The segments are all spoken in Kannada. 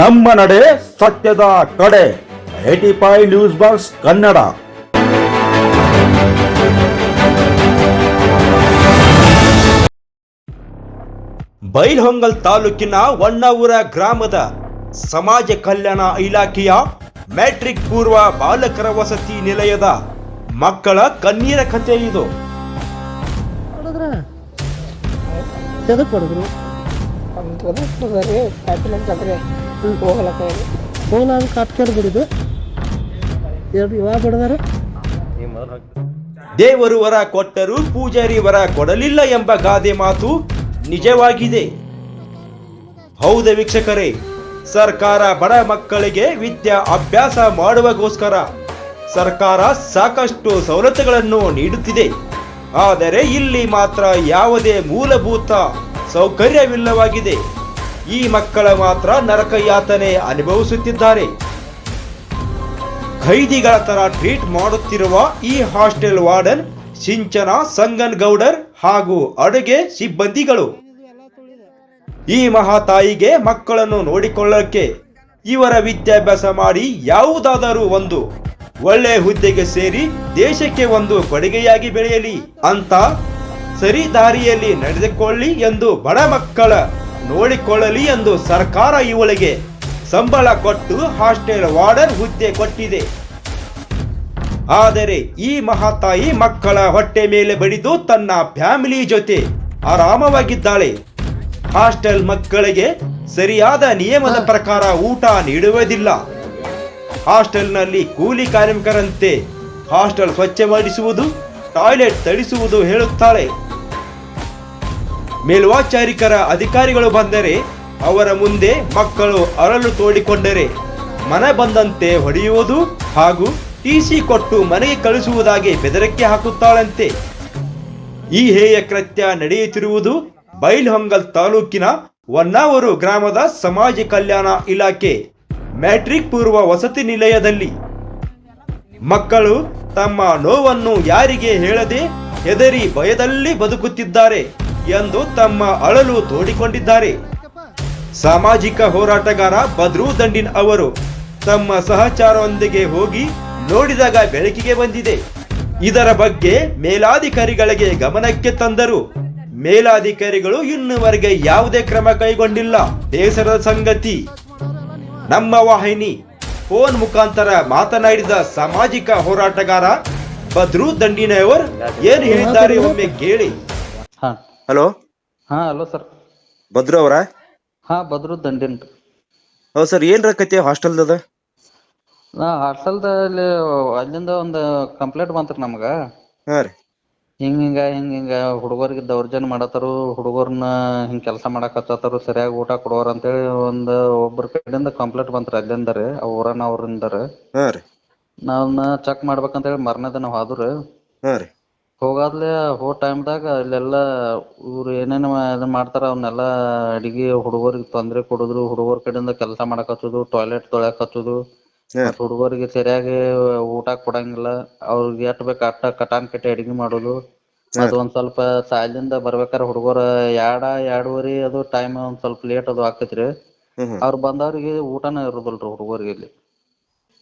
ನಮ್ಮ ನಡೆ ಸತ್ಯದ ಕಡೆ. AT five news box Kannada. Bailhongal ತಾಲೂಕಿನ ಹೊನ್ನಾವರ ಗ್ರಾಮದ ಸಮಾಜ ಕಲ್ಯಾಣ ಇಲಾಖೆಯ ಮ್ಯಾಟ್ರಿಕ್ ಪೂರ್ವ ಬಾಲಕರ ವಸತಿ ನಿಲಯದ ಮಕ್ಕಳ ಕಣ್ಣೀರ ಕಥೆ ಇದು. ಎದಕ್ಕೆ ಹೊಡೆದ್ರು ರೀ ಹೋಗಲ್ಲ ಫೋನ್ ಎರಡು ಇವಾಗ ಬಿಡದಾರ. ದೇವರು ವರ ಕೊಟ್ಟರು ಪೂಜಾರಿ ವರ ಕೊಡಲಿಲ್ಲ ಎಂಬ ಗಾದೆ ಮಾತು ನಿಜವಾಗಿದೆ. ಹೌದ ವೀಕ್ಷಕರೇ, ಸರ್ಕಾರ ಬಡ ಮಕ್ಕಳಿಗೆ ವಿದ್ಯಾ ಅಭ್ಯಾಸ ಮಾಡುವಗೋಸ್ಕರ ಸರ್ಕಾರ ಸಾಕಷ್ಟು ಸವಲತ್ತುಗಳನ್ನು ನೀಡುತ್ತಿದೆ. ಆದರೆ ಇಲ್ಲಿ ಮಾತ್ರ ಯಾವುದೇ ಮೂಲಭೂತ ಸೌಕರ್ಯವಿಲ್ಲವಾಗಿದೆ. ಈ ಮಕ್ಕಳ ಮಾತ್ರ ನರಕ ಯಾತನೆ ಅನುಭವಿಸುತ್ತಿದ್ದಾರೆ. ಖೈದಿಗಳ ತರ ಟ್ರೀಟ್ ಮಾಡುತ್ತಿರುವ ಈ ಹಾಸ್ಟೆಲ್ ವಾರ್ಡನ್ ಸಿಂಚನ ಸಂಗನ್ ಗೌಡರ್ ಹಾಗೂ ಅಡುಗೆ ಸಿಬ್ಬಂದಿಗಳು. ಈ ಮಹಾತಾಯಿಗೆ ಮಕ್ಕಳನ್ನು ನೋಡಿಕೊಳ್ಳಕ್ಕೆ ಇವರ ವಿದ್ಯಾಭ್ಯಾಸ ಮಾಡಿ ಯಾವುದಾದರೂ ಒಂದು ಒಳ್ಳೆ ಹುದ್ದೆಗೆ ಸೇರಿ ದೇಶಕ್ಕೆ ಒಂದು ಕೊಡುಗೆಯಾಗಿ ಬೆಳೆಯಲಿ. ಅಂತ ಸರಿ ದಾರಿಯಲ್ಲಿ ನಡೆದುಕೊಳ್ಳಿ ಎಂದು ಬಡ ಮಕ್ಕಳ ನೋಡಿಕೊಳ್ಳಲಿ ಎಂದು ಸರ್ಕಾರ ಇವಳಿಗೆ ಸಂಬಳ ಕೊಟ್ಟು ಹಾಸ್ಟೆಲ್ ವಾರ್ಡನ್ ಹುದ್ದೆ ಕೊಟ್ಟಿದೆ. ಆದರೆ ಈ ಮಹಾತಾಯಿ ಮಕ್ಕಳ ಹೊಟ್ಟೆ ಮೇಲೆ ಬಡಿದು ತನ್ನ ಫ್ಯಾಮಿಲಿ ಜೊತೆ ಆರಾಮವಾಗಿದ್ದಾಳೆ. ಹಾಸ್ಟೆಲ್ ಮಕ್ಕಳಿಗೆ ಸರಿಯಾದ ನಿಯಮದ ಪ್ರಕಾರ ಊಟ ನೀಡುವುದಿಲ್ಲ. ಹಾಸ್ಟೆಲ್ನಲ್ಲಿ ಕೂಲಿ ಕಾರ್ಮಿಕರಂತೆ ಹಾಸ್ಟೆಲ್ ಸ್ವಚ್ಛ ಮಾಡಿಸುವುದು ಟಾಯ್ಲೆಟ್ ತಡಿಸುವುದು ಹೇಳುತ್ತಾಳೆ. ಮೇಲ್ವಾಚಾರಿಕರ ಅಧಿಕಾರಿಗಳು ಬಂದರೆ ಅವರ ಮುಂದೆ ಮಕ್ಕಳು ಅರಳು ತೋಡಿಕೊಂಡರೆ ಮನೆ ಬಂದಂತೆ ಹೊಡೆಯುವುದು ಹಾಗೂ ಟಿಸಿ ಕೊಟ್ಟು ಮನೆಗೆ ಕಳಿಸುವುದಾಗಿ ಬೆದರಿಕೆ ಹಾಕುತ್ತಾಳಂತೆ. ಈ ಹೇಯ ಕೃತ್ಯ ನಡೆಯುತ್ತಿರುವುದು ಬೈಲ್ಹೊಂಗಲ್ ತಾಲೂಕಿನ ಹೊನ್ನಾವರು ಗ್ರಾಮದ ಸಮಾಜ ಕಲ್ಯಾಣ ಇಲಾಖೆ ಮ್ಯಾಟ್ರಿಕ್ ಪೂರ್ವ ವಸತಿ ನಿಲಯದಲ್ಲಿ. ಮಕ್ಕಳು ತಮ್ಮ ನೋವನ್ನು ಯಾರಿಗೆ ಹೇಳದೆ ಹೆದರಿ ಭಯದಲ್ಲಿ ಬದುಕುತ್ತಿದ್ದಾರೆ. ಎಂದು ತಮ್ಮ ಅಳಲು ತೋಡಿಕೊಂಡಿದ್ದಾರೆ. ಸಾಮಾಜಿಕ ಹೋರಾಟಗಾರ ಬದ್ರೂ ದಂಡಿನ್ ಅವರು ತಮ್ಮ ಸಹಚಾರದೊಂದಿಗೆ ಹೋಗಿ ನೋಡಿದಾಗ ಬೆಳಕಿಗೆ ಬಂದಿದೆ. ಇದರ ಬಗ್ಗೆ ಮೇಲಾಧಿಕಾರಿಗಳಿಗೆ ಗಮನಕ್ಕೆ ತಂದರು. ಮೇಲಾಧಿಕಾರಿಗಳು ಇನ್ನುವರೆಗೆ ಯಾವುದೇ ಕ್ರಮ ಕೈಗೊಂಡಿಲ್ಲ. ಬೇಸರದ ಸಂಗತಿ. ನಮ್ಮ ವಾಹಿನಿ ಫೋನ್ ಮುಖಾಂತರ ಮಾತನಾಡಿದ ಸಾಮಾಜಿಕ ಹೋರಾಟಗಾರ ಬದ್ರೂ ದಂಡಿನವರು ಏನು ಹೇಳಿದ್ದಾರೆ ಒಮ್ಮೆ ಕೇಳಿ. ಹಲೋ? ಹಾ ಹಲೋ ಸರ್. ಭದ್ರು ಅವರ? ಹಾ ಬದ್ರು ದಂಡಿನ್ ಹೌದು ಸರ್ ಏನ್ರ ಕತೆ ಹಾಸ್ಟೆಲ್ ಅದ ನಾ ಹಾಸ್ಟೆಲ್ದಲ್ಲಿ ಅಲ್ಲಿಂದ ಒಂದು ಕಂಪ್ಲೇಂಟ್ ಬಂತ್ರಿ ನಮ್ಗ. ಹಾ ರೀ. ಹಿಂಗ ಹಿಂಗ ಹಿಂಗ ಹಿಂಗ ಹುಡುಗರಿಗೆ ದೌರ್ಜನ್ಯ ಮಾಡತ್ತಾರು ಹುಡುಗರ್ನ ಹಿಂಗ ಕೆಲಸ ಮಾಡಕ್ ಸರಿಯಾಗಿ ಊಟ ಕೊಡೋರ್ ಅಂತೇಳಿ ಒಂದ್ ಒಬ್ರ ಕಡೆಯಿಂದ ಕಂಪ್ಲೇಂಟ್ ಬಂತ್ರಿ ಅಲ್ಲಿಂದ ರೀ ಊರನ ಅವ್ರಿಂದ ರೀ. ಹಾ ರೀ. ಚೆಕ್ ಮಾಡ್ಬೇಕಂತೇಳಿ ಮರ್ನೇ ದಿನ ಹೋದ್ರು. ಹಾ ರೀ. ಹೋಗಾದ್ಲೆ ಹೋ ಟೈಮ್ದಾಗ ಅಲ್ಲೆಲ್ಲಾ ಇವ್ರು ಏನೇನು ಇದು ಮಾಡ್ತಾರ ಅವನ್ನೆಲ್ಲಾ ಅಡಿಗೆ ಹುಡುಗರಿಗೆ ತೊಂದ್ರೆ ಕೊಡುದ್ರು ಹುಡುಗರ ಕಡೆಯಿಂದ ಕೆಲಸ ಮಾಡಕ್ ಹಚ್ಚುದು ಟಾಯ್ಲೆಟ್ ತೊಳ್ಯಾಕ್ ಹಚ್ಚುದು. ಮತ್ತ್ ಹುಡುಗರಿಗೆ ಸರಿಯಾಗಿ ಊಟ ಕೊಡಂಗಿಲ್ಲ ಅವ್ರಿಗೆ ಎಷ್ಟ್ ಬೇಕ್ ಅಟ್ಟ ಕಟಾನ್ ಕಟ್ಟಿ ಅಡಿಗೆ ಮಾಡೋದು. ಮತ್ತ್ ಒಂದ್ ಸ್ವಲ್ಪ ಸಾಲಿಂದ ಬರ್ಬೇಕಾರ ಹುಡುಗರ ಎರಡ ಎರಡೂವರೆ ಅದು ಟೈಮ್ ಒಂದ್ ಸ್ವಲ್ಪ ಲೇಟ್ ಅದು ಆಕೇತ್ರಿ. ಹ್ಮ್ ಹ್ಮ್. ಅವ್ರ ಬಂದವ್ರಿಗೆ ಊಟನ ಇರುದಿಲ್ರಿ ಹುಡುಗರಿಗೆ ಇಲ್ಲಿ.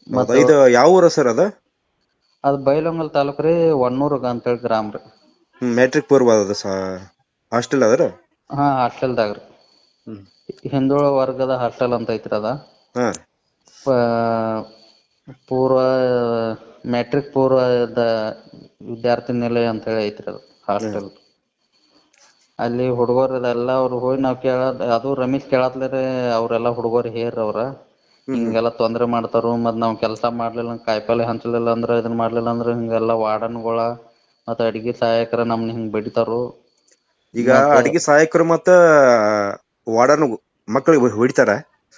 ಹೌದಾ? ಇದು ಯಾವ ಊರ ಸರ್ ಅದ? ಅದ್ ಬೈಲಹೊಂಗಲ್ ತಾಲೂಕ್ ರೀ ಒಣ್ಣೂರ್ಗ ಅಂತ ಹೇಳಿ ಗ್ರಾಮ ರೀ. ಮ್ಯಾಟ್ರಿಕ್ ಪೂರ್ವ ಅದ ಹಾಸ್ಟೆಲ್ ಅದ್ರ ಹಾ ಹಾಸ್ಟೆಲ್ದಾಗ ರೀ. ಹ್ಮ್. ಹಿಂದುಳಿದ ವರ್ಗದ ಹಾಸ್ಟೆಲ್ ಅಂತ ಐತ್ರಿ ಅದ. ಹಾ. ರೀ ಪ- ಪೂರ್ವ ಮ್ಯಾಟ್ರಿಕ್ ಪೂರ್ವದ ವಿದ್ಯಾರ್ಥಿ ನಿಲಯ ಅಂತ ಹೇಳಿ ಐತ್ರಿ ಅದು ಹಾಸ್ಟೆಲ್ ಅಲ್ಲಿ ಹುಡುಗರು ಎಲ್ಲ ಅವ್ರು ಹೋಗಿ ನಾವ್ ಕೇಳ ಅದು ರಮೇಶ್ ಕೇಳತ್ಲರಿ ಅವ್ರೆಲ್ಲ ಹುಡುಗರು ಹೇರ್ ಅವ್ರ. ಹಿಂಗೆಲ್ಲ ತೊಂದ್ರೆ ಮಾಡ್ತಾರು ಮತ್ ನಾವ್ ಕೆಲಸ ಮಾಡ್ಲಿಲ್ಲ ಕಾಯಿಪಲ್ಲೆ ಹಂಚಲಿಲ್ಲ ಅಂದ್ರ ಇದನ್ ಮಾಡ್ಲಿಲ್ಲ ಅಂದ್ರ ಹಿಂಗೆಲ್ಲಾ ವಾರ್ಡನ್ಗಳ ಮತ್ತ ಅಡಿಗೆ ಸಹಾಯಕರ ನಮ್ನ ಹಿಂಗ್ ಬಡಿತಾರು. ಈಗ ಅಡಿಗೆ ಸಹಾಯಕರು ಮತ್ತ ವಾರ್ಡನ್ ಮಕ್ಕಳಿಗೆ ಹೊಡಿತಾರ?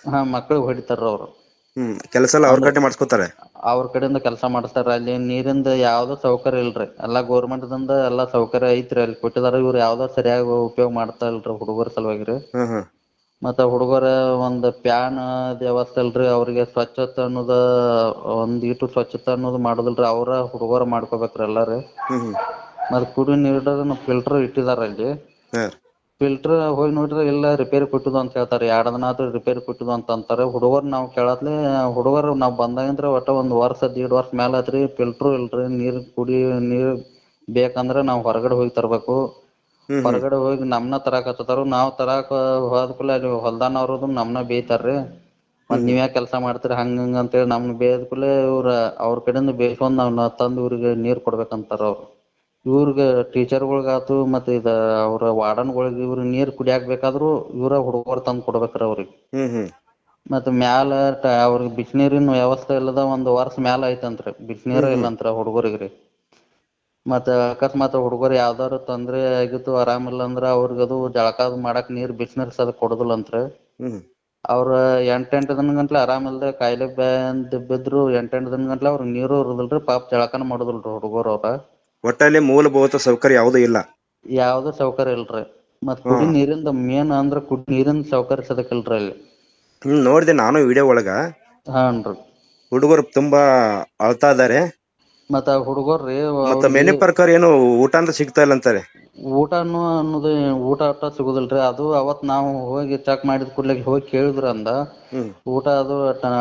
ಹಾ ಮಕ್ಳಿಗೆ ಹೊಡಿತಾರ ಅವ್ರು. ಹ್ಮ್ ಕೆಲಸ ಎಲ್ಲ ಅವ್ರ ಕಡೆ ಮಾಡಿಸ್ಕೊತಾರೆ? ಅವ್ರ ಕಡೆಯಿಂದ ಕೆಲಸ ಮಾಡಿಸ್ತಾರ ಅಲ್ಲಿ ನೀರಿಂದ ಯಾವ್ದು ಸೌಕರ್ಯ ಇಲ್ರಿ. ಎಲ್ಲಾ government ದಿಂದ ಎಲ್ಲಾ ಸೌಕರ್ಯ ಐತ್ರಿ ಅಲ್ಲಿ ಕೊಟ್ಟಿದಾರ ಇವ್ರು ಯಾವ್ದೋ ಸರಿಯಾಗಿ ಉಪಯೋಗ ಮಾಡ್ತಾ ಇಲ್ರಿ ಹುಡುಗರ ಸಲುವಾಗಿ. ರೀ ಹ್ಮ್ ಹ್ಮ್. ಮತ್ತ ಹುಡುಗರ ಒಂದ್ ಪ್ಯಾನ್ ವ್ಯವಸ್ಥೆ ಅಲ್ರಿ ಅವ್ರಿಗೆ ಸ್ವಚ್ಛತೆ ಅನ್ನೋದ ಒಂದ್ ಇಟು ಸ್ವಚ್ಛತೆ ಅನ್ನೋದು ಮಾಡುದಿಲ್ರಿ ಅವ್ರ ಹುಡುಗರ ಮಾಡ್ಕೋಬೇಕ್ರಿ ಎಲ್ಲಾರು. ಹ್ಮ್ ಮತ್ತ್ ಕುಡಿ ನೀರಿನ ಫಿಲ್ಟರ್ ಇಟ್ಟಿದಾರ ಅಲ್ಲಿ. ಫಿಲ್ಟರ್ ಹೋಗಿ ನೋಡಿದ್ರೆ ಇಲ್ಲ ರಿಪೇರಿ ಕೊಟ್ಟಿದ್ದು ಅಂತ ಹೇಳ್ತಾರೆ ಎರಡು ದಿನ ಆತು ರಿಪೇರಿ ಕೊಟ್ಟಿದ್ದು ಅಂತ ಅಂತಾರೆ. ಹುಡುಗರು ನಾವು ಕೇಳತ್ಲೆ ಹುಡುಗರು ನಾವು ಬಂದಾಗಿಂದ್ರ ಒಟ್ಟ ಒಂದ್ ವರ್ಷ ದೀಡ್ ವರ್ಷ ಮ್ಯಾಲ ಆತ್ರಿ ಫಿಲ್ಟರ್ ಇಲ್ರಿ ನೀರ್ ಕುಡಿ ನೀರ್ ಬೇಕಂದ್ರೆ ನಾವ್ ಹೊರಗಡೆ ಹೋಗಿ ತರ್ಬೇಕು. ಹೊರಗಡೆ ಹೋಗಿ ನಮ್ನ ತರಾಕತ್ತಾರು ನಾವ್ ತರಾಕ ಹೋದ ಕೂಡಲೇ ಅಲ್ಲಿ ಹೊಲ್ದಾನವ್ರದು ನಮ್ನ ಬೇಯ್ತಾರ್ರಿ. ಮತ್ ನೀವ್ ಯಾಕೆ ಕೆಲಸ ಮಾಡ್ತೀರಿ ಹಂಗ ಹಿಂಗ ಅಂತೇಳಿ ನಮ್ನ ಬೇಯ್ದ ಕೂಡಲೇ ಇವ್ರ ಅವ್ರ ಕಡೆಯಿಂದ ಬೇಯ್ಸ್ಕೊಂಡ್ ನಾವ್ ತಂದ್ ಇವ್ರಿಗೆ ನೀರ್ ಕೊಡ್ಬೇಕಂತಾರ ಅವ್ರು. ಇವ್ರಿಗೆ ಟೀಚರ್ಗಳ್ಗಾತು ಮತ್ತೆ ಇದ ಅವ್ರ ವಾರ್ಡನ್ಗಳಿಗೆ ಇವ್ರ ನೀರ್ ಕುಡಿಯಾಕ ಬೇಕಾದ್ರು ಇವ್ರ ಹುಡುಗರು ತಂದ್ ಕೊಡ್ಬೇಕ್ರಿ ಅವ್ರಿಗ್. ಹ್ಮ್ ಹ್ಮ್. ಮತ್ತ್ ಮ್ಯಾಲ ಟ- ಅವ್ರಿಗೆ ಬಿಸಿನೀರಿನ ವ್ಯವಸ್ಥೆ ಇಲ್ಲದ ಒಂದ್ ವರ್ಷ ಮ್ಯಾಲ ಐತಂತ್ರಿ ಬಿಸಿನೀರ ಇಲ್ಲಂತ್ರ ಹುಡುಗರಿಗ್ರಿ. ಮತ್ತ ಅಕಸ್ಮಾತ್ ಹುಡುಗರು ಯಾವ್ದಾರು ತೊಂದ್ರೆ ಆಗಿತ್ತು ಆರಾಮಿಲ್ಲ ಅಂದ್ರ ಅವ್ರಿಗೆ ಅದು ಜಳಕ ಅದು ಮಾಡಾಕ್ ನೀರ್ ಬಿಸಿನೀರ್ ಸದ ಕೊಡುದಿಲ್ಲಂತ್ರಿ ಹ್ಮ್. ಅವ್ರ ಎಂಟೆಂಟ್ ದಿನ ಗಂಟ್ಲೆ ಆರಾಮಿಲ್ದೆ ಕಾಯಿಲೆ ಬಂದ್ ಬಿದ್ರು ಎಂಟೆಂಟ್ ದಿನ ಗಂಟ್ಲೆ ಅವ್ರ ನೀರು ಇರುದಿಲ್ರಿ ಪಾಪ ಜಳಕನ ಮಾಡುದಿಲ್ರಿ ಹುಡುಗರು ಅವ್ರ. ಒಟ್ಟಲ್ಲಿ ಮೂಲಭೂತ ಸೌಕರ್ಯ ಯಾವುದೂ ಇಲ್ಲ. ಯಾವ್ದು ಸೌಕರ್ಯ ಇಲ್ರಿ. ಮತ್ತ್ ಕುಡಿ ನೀರಿಂದ ಮೇನ್ ಅಂದ್ರ ಕುಡಿ ನೀರಿನ ಸೌಕರ್ಯ ಸದಕಿಲ್ರಿ ಅಲ್ಲಿ. ಹ್ಮ್ ನೋಡಿದೆ ನಾನು ವಿಡಿಯೋ ಒಳಗ. ಹಾನ್ರಿ. ಹುಡುಗರು ತುಂಬಾ ಅಳ್ತಾ ಇದಾರೆ. ಮತ್ತ ಹುಡುಗರ್ರಿ ಮತ್ತ ಮೆನು ಪ್ರಕಾರ ಏನು ಊಟ ಅಂತ ಸಿಗ್ತಾ ಇಲ್ಲ ಅಂತಾರೆ. ಊಟನು ಅನ್ನೋದು ಊಟ ಅಟ್ಟ ಸಿಗುದಿಲ್ರಿ. ಅದು ಅವತ್ ನಾವು ಹೋಗಿ ಚೆಕ್ ಮಾಡಿದ ಕೂಡ್ಲೆ ಹೋಗಿ ಕೇಳಿದ್ರ ಅಂದ. ಊಟ ಅದು ಟ-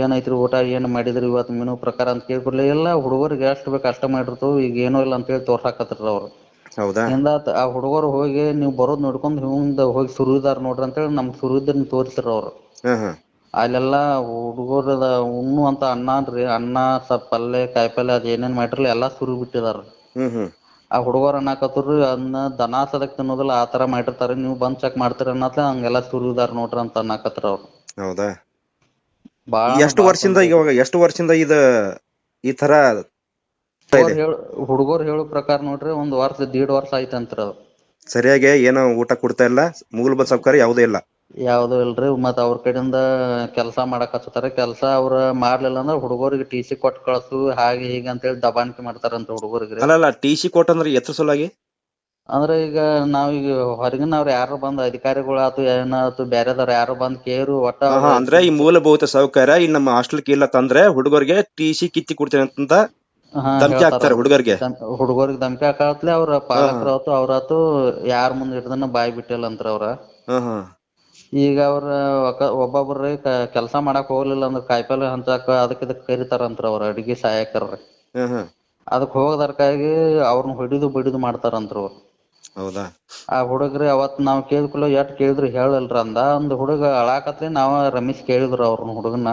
ಏನೈತ್ರಿ ಊಟ ಏನ್ ಮಾಡಿದ್ರಿ ಇವತ್ ಮೆನು ಪ್ರಕಾರ ಅಂತ ಕೇಳಿ ಕೂಡ್ಲೆ ಇಲ್ಲ ಹುಡುಗರಿಗೆ ಎಷ್ಟ್ ಬೇಕ್ ಅಷ್ಟ ಮಾಡಿರ್ತೇವ್ ಈಗ ಏನೂ ಇಲ್ಲ ಅಂತ ಹೇಳಿ ತೋರ್ಸಾಕತ್ರಿ ಅವ್ರು. ಹೌದಾ? ಹಿಂದಾತ್ ಆ ಹುಡುಗರು ಹೋಗಿ ನೀವ್ ಬರೋದ್ ನೋಡ್ಕೊಂಡ್ ಹಿಂದ ಹೋಗಿ ಸುರಿದಾರ್ ನೋಡ್ರಿ ಅಂತೇಳಿ ನಮ್ಗ್ ಸುರಿದ್ರ ತೋರಿಸ್ತಾರ ಅವ್ರು. ಅಲ್ಲೆಲ್ಲಾ ಹುಡುಗರದ ಉಣ್ಣುವಂತ ಅನ್ನ ರೀ ಅನ್ನ ಸ್ವಲ್ಪ ಪಲ್ಲೆ ಕಾಯಿಪಲ್ಲೆ ಅದ್ ಏನೇನ್ ಮಾಡಿರ್ಲಿ ಎಲ್ಲಾ ಸುರಿ ಬಿಟ್ಟಿದಾರ ಹ್ಮ್ ಹ್ಮ್. ಆ ಹುಡುಗರು ಅನ್ನಕತ್ರು ಅನ್ನ ದನ ಸದಕ್ ತಿನ್ನೋದಿಲ್ಲ ಆ ತರ ಮಾಡಿರ್ತಾರ ನೀವು ಬಂದ್ ಚೆಕ್ ಮಾಡ್ತೀರ ಅನ್ನತ್ಲೆ ಹಂಗೆಲ್ಲಾ ಸುರಿದಾರ ನೋಡ್ರಿ ಅಂತ ಅನ್ನಕತ್ರ ಅವ್ರು ಹೌದಾ? ಬಾಳ ಎಷ್ಟು ವರ್ಷದಿಂದ ಇವಾಗ ಎಷ್ಟು ವರ್ಷದಿಂದ ಇದ ಈ ತರ ಹುಡುಗರು ಹೇಳು ಪ್ರಕಾರ ನೋಡ್ರಿ ಒಂದ್ ವರ್ಷ ದೀಡ್ ವರ್ಷ ಆಯ್ತಂತ್ರ ಅದು. ಸರಿಯಾಗಿ ಏನೋ ಊಟ ಕೊಡ್ತಾ ಇಲ್ಲ ಮೂಲಭೂತ ಸೌಕರ್ಯ ಯಾವುದೂ ಇಲ್ಲ. ಯಾವ್ದು ಇಲ್ರಿ ಮತ್ತ್ ಅವ್ರ ಕಡೆಯಿಂದ ಕೆಲಸ ಮಾಡಕ್ ಹಚ್ಚತಾರ ಕೆಲಸ ಅವ್ರ ಮಾಡ್ಲಿಲ್ಲ ಅಂದ್ರ ಹುಡುಗರಿಗೆ ಟಿ ಸಿ ಕೊಟ್ಟು ಕಳ್ಸು ಹಾಗೆ ಹೀಗೆ ಅಂತ ಹೇಳಿ ದಬಾಣಿಕೆ ಮಾಡ್ತಾರಂತ ಹುಡುಗರಿಗೆ. ಅಲ್ಲ ಟಿ ಸಿ ಕೊಟ್ಟಂದ್ರೆ ಎತ್ರ ಸಲುವಾಗಿ? ಅಂದ್ರ ಈಗ ನಾವೀಗ ಹೊರಗಿನವ್ರ ಯಾರು ಬಂದ್ ಅಧಿಕಾರಿಗಳು ಆತು ಏನಾತು ಬ್ಯಾರೆದವ್ರ ಯಾರು ಬಂದ್ ಕೇರು ಒಟ್ಟ ಹಾ, ಹಾ, ಅಂದ್ರೆ ಈ ಮೂಲಭೂತ ಸೌಕರ್ಯ ಈ ನಮ್ಮ ಹಾಸ್ಟೆಲ್ ಇಲ್ಲ ತಂದ್ರೆ ಹುಡುಗರಿಗೆ ಟಿ ಸಿ ಕಿತ್ತಿ ಕೊಡ್ತೇನೆ ಅಂತ ಹಾ, ಧಮ್ಕಿ ಹೇಳ್ತಾರ. ಹುಡುಗರಿಗೆ? ದಮ್- ಹುಡುಗರಿಗೆ ಧಮ್ಕಿ ಹಾಕತ್ಲೆ ಅವ್ರ ಪಾಲಕರಾತು ಆತು ಅವ್ರಾತು ಯಾರ ಮುಂದ್ ಹಿಡ್ದನ ಬಾಯಿ ಬಿಟ್ಟಿಲ್ಲ ಅಂತ್ರ ಅವ್ರ. ಹಾ ಹಾ ಈಗ ಅವ್ರ ಒಕ- ಒಬ್ಬೊಬ್ರು ಕೆಲಸ ಮಾಡಕ್ ಹೋಗ್ಲಿಲ್ಲ ಅಂದ್ರ ಕಾಯಿಪಲ್ಲೆ ಹಂಚಾಕ ಅದಕ್ ಇದಕ್ ಕರಿತಾರಂತ್ರ ಅವ್ರ ಅಡಿಗೆ ಸಹಾಯಕರ್ರಿ ಅದಕ್ಕ ಹೋಗೋದಕ್ಕಾಗಿ ಅದಕ್ ಹೋಗದರ್ಕಾಗಿ ಅವ್ರನ್ನ ಹೊಡಿದು ಬಡಿದು ಮಾಡ್ತಾರಂತ್ರ ಅವ್ರು. ಹೌದಾ? ಆ ಹುಡುಗ್ರಿ ಅವತ್ ನಾವ್ ಕೇಳ್ಕುಲ ಎಷ್ಟ್ ಕೇಳಿದ್ರು ಹೇಳಲ್ರ ಅಂದ. ಒಂದ್ ಹುಡುಗ ಅಳಾಕತ್ಲಿ ನಾವ ರಮೇಶ್ ಕೇಳಿದ್ರು ಅವ್ರನ್ನ ಹುಡುಗನ.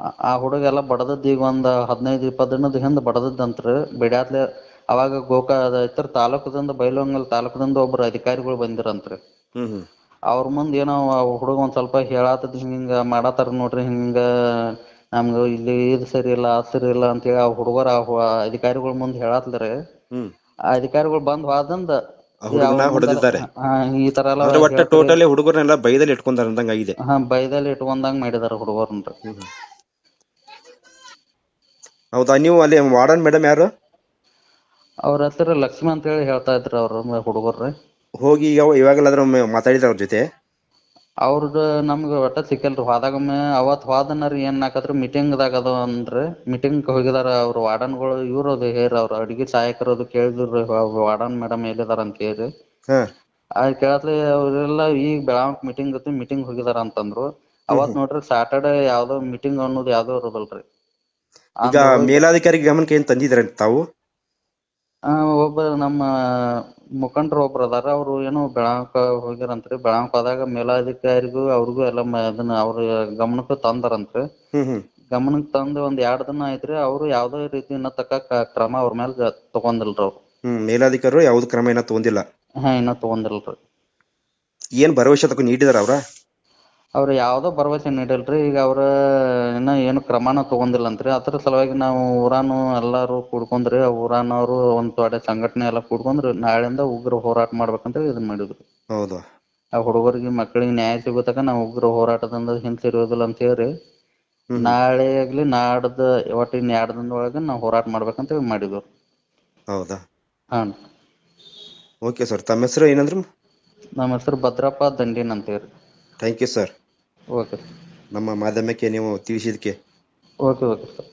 ಆ- ಆ ಹುಡುಗ ಎಲ್ಲಾ ಬಡದದ್ ಈಗ ಒಂದ್ ಹದಿನೈದ್ ಇಪ್ಪತ್ ದಿನದ ಹಿಂದ್ ಬಡದದ್ದಂತ್ರಿ. ಬಿಡ್ಯಾತ್ಲೆ ಅವಾಗ ಗೋಕಾ ಇತರ ತಾಲೂಕದಿಂದ ಬೈಲಹೊಂಗಲ ತಾಲೂಕದಿಂದ ಒಬ್ರು ಅಧಿಕಾರಿಗಳು ಬಂದಿರಂತ್ರಿ. ಹ್ಮ್ ಹ್ಮ್. ಅವ್ರ ಮುಂದ ಏನೋ ಆ ಹುಡುಗ ಒಂದ್ ಸ್ವಲ್ಪ ಹೇಳಾತದ್ ಹಿಂಗ ಮಾಡಾತಾರ ನೋಡ್ರಿ ಹಿಂಗ ನಮ್ಗ ಇಲ್ಲಿ ಇದ್ ಸರಿ ಇಲ್ಲ ಅದ್ ಸರಿ ಇಲ್ಲ ಅಂತೇಳಿ ಆ ಹುಡುಗರ ಆ ಅಧಿಕಾರಿಗಳ ಮುಂದ ಹೇಳಾತ್ಲ್ರಿ. ಹ್ಮ್. ಆ ಅಧಿಕಾರಿಗಳು ಬಂದ್ ವಾದಂದ ಆ ಹುಡುಗನ ಹೊಡೆದಿದ್ದಾರೆ. ಹಾ ಈ ತರ ಎಲ್ಲ ಅಂದ್ರೆ ಒಟ್ಟ ಟೋಟಲಿ ಹುಡುಗರನ್ನೆಲ್ಲ ಬೈದಲ್ಲಿ ಇಟ್ಕೊಂಡಾರ ಅಂದಂಗ ಆಗಿದೆ. ಹಾ ಬೈದಲ್ಲಿ ಇಟ್ಕೊಂಡಂಗ್ ಮಾಡಿದಾರ ಹುಡುಗರ್ನ್ರಿ ಹೌದಾ ನೀವು ಅಲ್ಲಿ ವಾರ್ಡನ್ ಮೇಡಮ್ ಯಾರು? ಅವ್ರ ಹೆಸರು ಲಕ್ಷ್ಮಿ ಅಂತ ಹೇಳಿ ಹೇಳ್ತಾ ಇದ್ರಿ ಅವ್ರ ಹುಡುಗರ್ರಿ. ಹೋಗಿ ಈಗ ಇವಾಗಲಾದ್ರೂ ಒಮ್ಮೆ ಮಾತಾಡಿದ್ರ ಅವ್ರ ಜೊತೆ? ಅವ್ರದ್ದು ನಮ್ಗ ಒಟ್ಟ ಸಿಕ್ಕಲ್ರಿ. ಹೋದಾಗೊಮ್ಮೆ ಅವತ್ ಹೋದನರಿ ಏನ್ ಹಾಕತ್ರಿ ಮೀಟಿಂಗ್ ದಾಗ ಅದು ಅಂದ್ರಿ ಮೀಟಿಂಗ್ ಹೋಗಿದಾರ ಅವ್ರ ವಾರ್ಡನ್ಗಳು ಇವ್ರು ಅದು ಹೇರ್ ಅವ್ರ ಅಡಿಗೆ ಸಹಾಯಕರು ಅದು ಕೇಳಿದ್ರು ವಾರ್ಡನ್ ಮೇಡಮ್ ಎಲ್ಲಿದಾರ ಅಂತ ಹೇಳಿ ಹಾ. ಅದ್ ಕೇಳತ್ಲೆ ಅವರೆಲ್ಲ ಈಗ ಬೆಳಗಾವ್ ಮೀಟಿಂಗ್ ಇತ್ತು ಮೀಟಿಂಗ್ ಹೋಗಿದಾರ ಅಂತಂದ್ರು. ಅವತ್ ನೋಡ್ರಿ ಸ್ಯಾಟರ್ಡೇ ಯಾವ್ದೋ ಮೀಟಿಂಗ್ ಅನ್ನೋದು ಯಾವ್ದೋ ಇರೋದಲ್ರಿ. ಈಗ ಮೇಲಾಧಿಕಾರಿ ಗಮನಕ್ಕೆ ಏನ್ ತಂದಿದ್ರ ತಾವು? ಆ ಒಬ್ಬ ನಮ್ಮ ಮುಖಂಡರು ಒಬ್ರು ಅದಾರ. ಅವ್ರು ಏನೋ ಬೆಳಗಾಂಕ ಹೋಗ್ಯಾರಂತ್ರಿ ಬೆಳಗಾಂಕ ಹೋದಾಗ ಮೇಲಾಧಿಕಾರಿಗೂ ಅವ್ರಿಗೂ ಎಲ್ಲ ಮ- ಅದನ್ನ ಅವ್ರ ಗಮನಕ್ಕ ತಂದಾರಂತ್ರಿ. ಹ್ಮ್ ಹ್ಮ್. ಗಮನಕ್ ತಂದ್ ಒಂದ್ ಎರಡ್ ದಿನ ಆಯ್ತ್ರಿ. ಅವ್ರು ಯಾವ್ದೇ ರೀತಿ ಇನ್ನ ತಕ್ಕ ಕ- ಕ್ರಮ ಅವ್ರ ಮೇಲೆ ತಗೊಂಡಿಲ್ರಿ ಅವ್ರು. ಹ್ಮ್ ಮೇಲಾಧಿಕಾರಿ ಯಾವ್ದು ಕ್ರಮ ಏನ ತಗೊಂಡಿಲ್ಲ? ಹಾ ಇನ್ನ ತಗೊಂಡಿಲ್ರಿ. ಏನ್ ಭರವಸೆ ತಗೊಂಡು ನೀಡಿದಾರ ಅವ್ರ? ಅವ್ರ ಯಾವ್ದೋ ಭರವಸೆ ನೀಡಿಲ್ರಿ ಈಗ ಅವ್ರ ಇನ್ನ ಏನು ಕ್ರಮನ ತಗೊಂಡಿಲ್ಲಂತ್ರಿ. ಅದ್ರ ಸಲುವಾಗಿ ನಾವು ಊರಾನು ಎಲ್ಲಾರು ಕೂಡ್ಕೊಂಡ್ರಿ ಊರಾನವ್ರು ಒಂದ್ ತೊಡೆ ಸಂಘಟನೆ ಎಲ್ಲ ಕೂಡ್ಕೊಂಡ್ರಿ ನಾಳೆಯಿಂದ ಉಗ್ರ ಹೋರಾಟ ಮಾಡ್ಬೇಕಂತ ಇದನ್ ಮಾಡಿದ್ರು. ಹೌದು. ಆ ಹುಡುಗರಿಗೆ ಮಕ್ಕಳಿಗೆ ನ್ಯಾಯ ಸಿಗೋತಕ ನಾವು ಉಗ್ರ ಹೋರಾಟದಿಂದ ಹಿಂಸರಿಯೋದಿಲ್ಲ ಅಂತ ಹೇಳಿ ನಾಳೆ ಆಗ್ಲಿ ನಾಡ್ದ ಒಟ್ಟ ಇನ್ ಎರಡ್ ದಿನದೊಳಗ ನಾವು ಹೋರಾಟ ಮಾಡ್ಬೇಕಂತ ಹೇಳಿ ಮಾಡಿದ್ರು. ಹೌದಾ? ಹಾನ್ ಓಕೆ ಸರ್ ತಮ್ಮ ಹೆಸರು ಏನಂದ್ರು? ನಮ್ಮ ಹೆಸರು ಭದ್ರಪ್ಪ ದಂಡಿನ್ ಅಂತ ಹೇಳ್ರಿ ಥ್ಯಾಂಕ್ ಯು ಸರ್. ಓಕೆ ನಮ್ಮ ಮಾಧ್ಯಮಕ್ಕೆ ನೀವು ತಿಳಿಸಿದಕ್ಕೆ ಓಕೆ ಓಕೆ ಸರ್